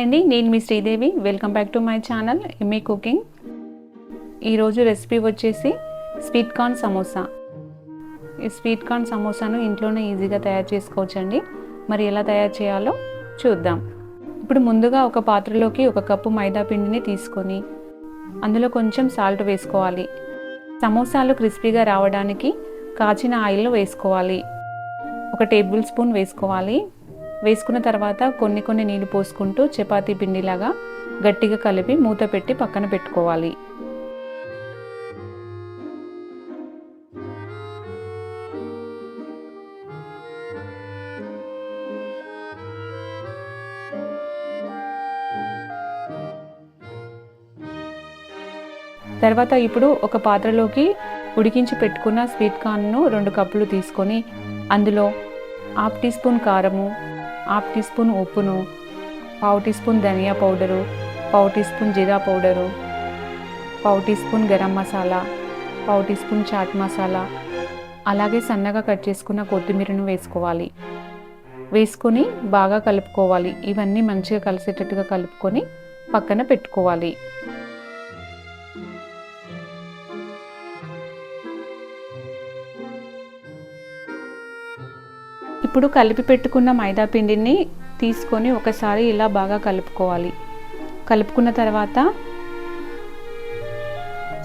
Hi అండి నేను మీ Sridevi. Welcome back to my channel MA cooking ఈరోజు రెసిపీ వచ్చేసి స్వీట్ కార్న్ సమోసా. ఈ స్వీట్ కార్న్ సమోసాను ఇంట్లోనే ఈజీగా తయారు చేసుకోవచ్చండి. మరి ఎలా తయారు చేయాలో చూద్దాం. ఇప్పుడు ముందుగా ఒక పాత్రలోకి ఒక కప్పు మైదా పిండిని తీసుకొని అందులో కొంచెం సాల్ట్ వేసుకోవాలి. సమోసాలు క్రిస్పీగా రావడానికి కాచిన ఆయిల్ వేసుకోవాలి. ఒక టేబుల్ స్పూన్ వేసుకోవాలి. వేసుకున్న తర్వాత కొన్ని కొన్ని నీళ్ళు పోసుకుంటూ చపాతీ పిండిలాగా గట్టిగా కలిపి మూత పెట్టి పక్కన పెట్టుకోవాలి. తర్వాత ఇప్పుడు ఒక పాత్రలోకి ఉడికించి పెట్టుకున్న స్వీట్ కార్న్ను రెండు కప్పులు తీసుకొని అందులో హాఫ్ టీ స్పూన్ కారము హాఫ్ టీ స్పూన్ ఉప్పును పావు టీ స్పూన్ ధనియా పౌడరు పావు టీ స్పూన్ జీరా పౌడరు పావు టీ స్పూన్ గరం మసాలా పావు టీ స్పూన్ చాట్ మసాలా. అలాగే సన్నగా కట్ చేసుకున్న కొత్తిమీరను వేసుకోవాలి. వేసుకొని బాగా కలుపుకోవాలి. ఇవన్నీ మంచిగా కలిసేటట్టుగా కలుపుకొని పక్కన పెట్టుకోవాలి. ఇప్పుడు కలిపి పెట్టుకున్న మైదా పిండిని తీసుకొని ఒకసారి ఇలా బాగా కలుపుకోవాలి. కలుపుకున్న తర్వాత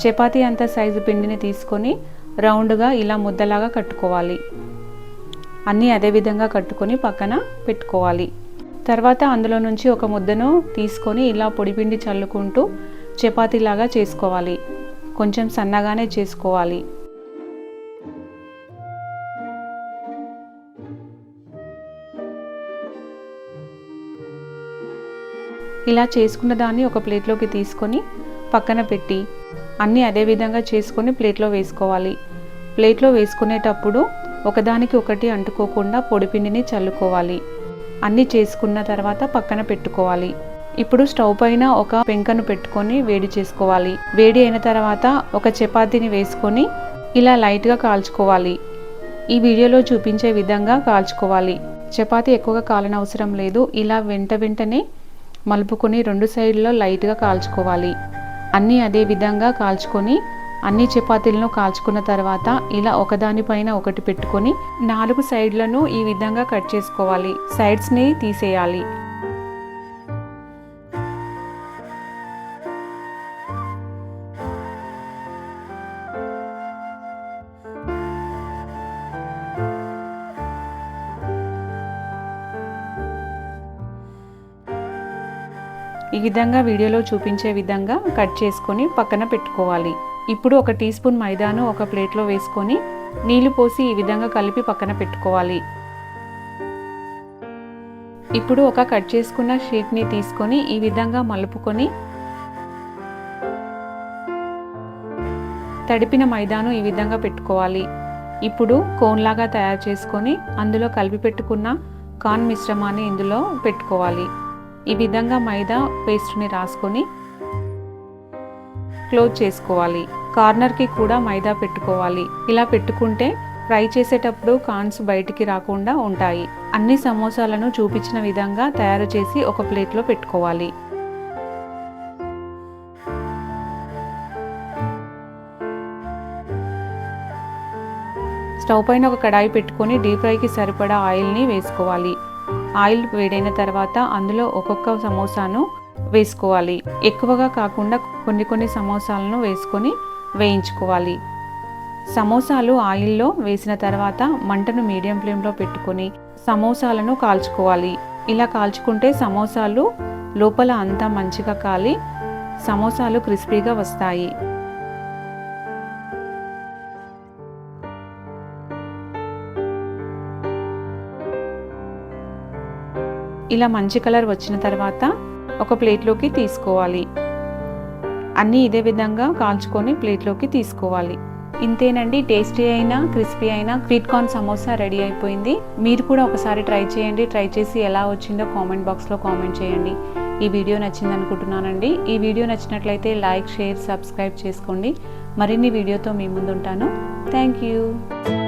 చపాతీ అంత సైజు పిండిని తీసుకొని రౌండ్గా ఇలా ముద్దలాగా కట్టుకోవాలి. అన్నీ అదే విధంగా కట్టుకొని పక్కన పెట్టుకోవాలి. తర్వాత అందులో నుంచి ఒక ముద్దను తీసుకొని ఇలా పొడిపిండి చల్లుకుంటూ చపాతీలాగా చేసుకోవాలి. కొంచెం సన్నగానే చేసుకోవాలి. ఇలా చేసుకున్న దాన్ని ఒక ప్లేట్లోకి తీసుకొని పక్కన పెట్టి అన్నీ అదే విధంగా చేసుకొని ప్లేట్లో వేసుకోవాలి. ప్లేట్లో వేసుకునేటప్పుడు ఒకదానికి ఒకటి అంటుకోకుండా పొడిపిండిని చల్లుకోవాలి. అన్నీ చేసుకున్న తర్వాత పక్కన పెట్టుకోవాలి. ఇప్పుడు స్టవ్ పైన ఒక పెంకను పెట్టుకొని వేడి చేసుకోవాలి. వేడి అయిన తర్వాత ఒక చపాతీని వేసుకొని ఇలా లైట్గా కాల్చుకోవాలి. ఈ వీడియోలో చూపించే విధంగా కాల్చుకోవాలి. చపాతీ ఎక్కువగా కాలనవసరం లేదు. ఇలా వెంట వెంటనే మలుపుకొని రెండు సైడ్లో లైట్గా కాల్చుకోవాలి. అన్నీ అదే విధంగా కాల్చుకొని అన్ని చపాతీలను కాల్చుకున్న తర్వాత ఇలా ఒకదానిపైన ఒకటి పెట్టుకొని నాలుగు సైడ్లను ఈ విధంగా కట్ చేసుకోవాలి. సైడ్స్ని తీసేయాలి. ఈ విధంగా వీడియోలో చూపించే విధంగా కట్ చేసుకొని పక్కన పెట్టుకోవాలి. ఇప్పుడు ఒక టీ స్పూన్ మైదాను ఒక ప్లేట్లో వేసుకొని నీళ్ళు పోసి ఈ విధంగా కలిపి పక్కన పెట్టుకోవాలి. ఇప్పుడు ఒక కట్ చేసుకున్న షీట్ని తీసుకొని ఈ విధంగా మలుపుకొని తడిపిన మైదాను ఈ విధంగా పెట్టుకోవాలి. ఇప్పుడు కోన్లాగా తయారు చేసుకొని అందులో కలిపి పెట్టుకున్న కార్న్ మిశ్రమాన్ని ఇందులో పెట్టుకోవాలి. ఈ విధంగా మైదా పేస్ట్ని రాసుకొని క్లోజ్ చేసుకోవాలి. కార్నర్కి కూడా మైదా పెట్టుకోవాలి. ఇలా పెట్టుకుంటే ఫ్రై చేసేటప్పుడు కాన్స్ బయటికి రాకుండా ఉంటాయి. అన్ని సమోసాలను చూపించిన విధంగా తయారు చేసి ఒక ప్లేట్లో పెట్టుకోవాలి. స్టవ్ పైన ఒక కడాయి పెట్టుకొని డీప్ ఫ్రైకి సరిపడా ఆయిల్ని వేసుకోవాలి. ఆయిల్ వేడైన తర్వాత అందులో ఒక్కొక్క సమోసాను వేసుకోవాలి. ఎక్కువగా కాకుండా కొన్ని కొన్ని సమోసాలను వేసుకొని వేయించుకోవాలి. సమోసాలు ఆయిల్లో వేసిన తర్వాత మంటను మీడియం ఫ్లేమ్లో పెట్టుకొని సమోసాలను కాల్చుకోవాలి. ఇలా కాల్చుకుంటే సమోసాలు లోపల అంతా మంచిగా కాలి సమోసాలు క్రిస్పీగా వస్తాయి. ఇలా మంచి కలర్ వచ్చిన తర్వాత ఒక ప్లేట్లోకి తీసుకోవాలి. అన్నీ ఇదే విధంగా కాల్చుకొని ప్లేట్లోకి తీసుకోవాలి. ఇంతేనండి టేస్టీ అయినా క్రిస్పీ అయినా స్వీట్ కార్న్ సమోసా రెడీ అయిపోయింది. మీరు కూడా ఒకసారి ట్రై చేయండి. ట్రై చేసి ఎలా వచ్చిందో కామెంట్ బాక్స్లో కామెంట్ చేయండి. ఈ వీడియో నచ్చింది అనుకుంటున్నానండి ఈ వీడియో నచ్చినట్లయితే లైక్ షేర్ సబ్స్క్రైబ్ చేసుకోండి. మరిన్ని వీడియోతో మీ ముందుంటాను. Thank you.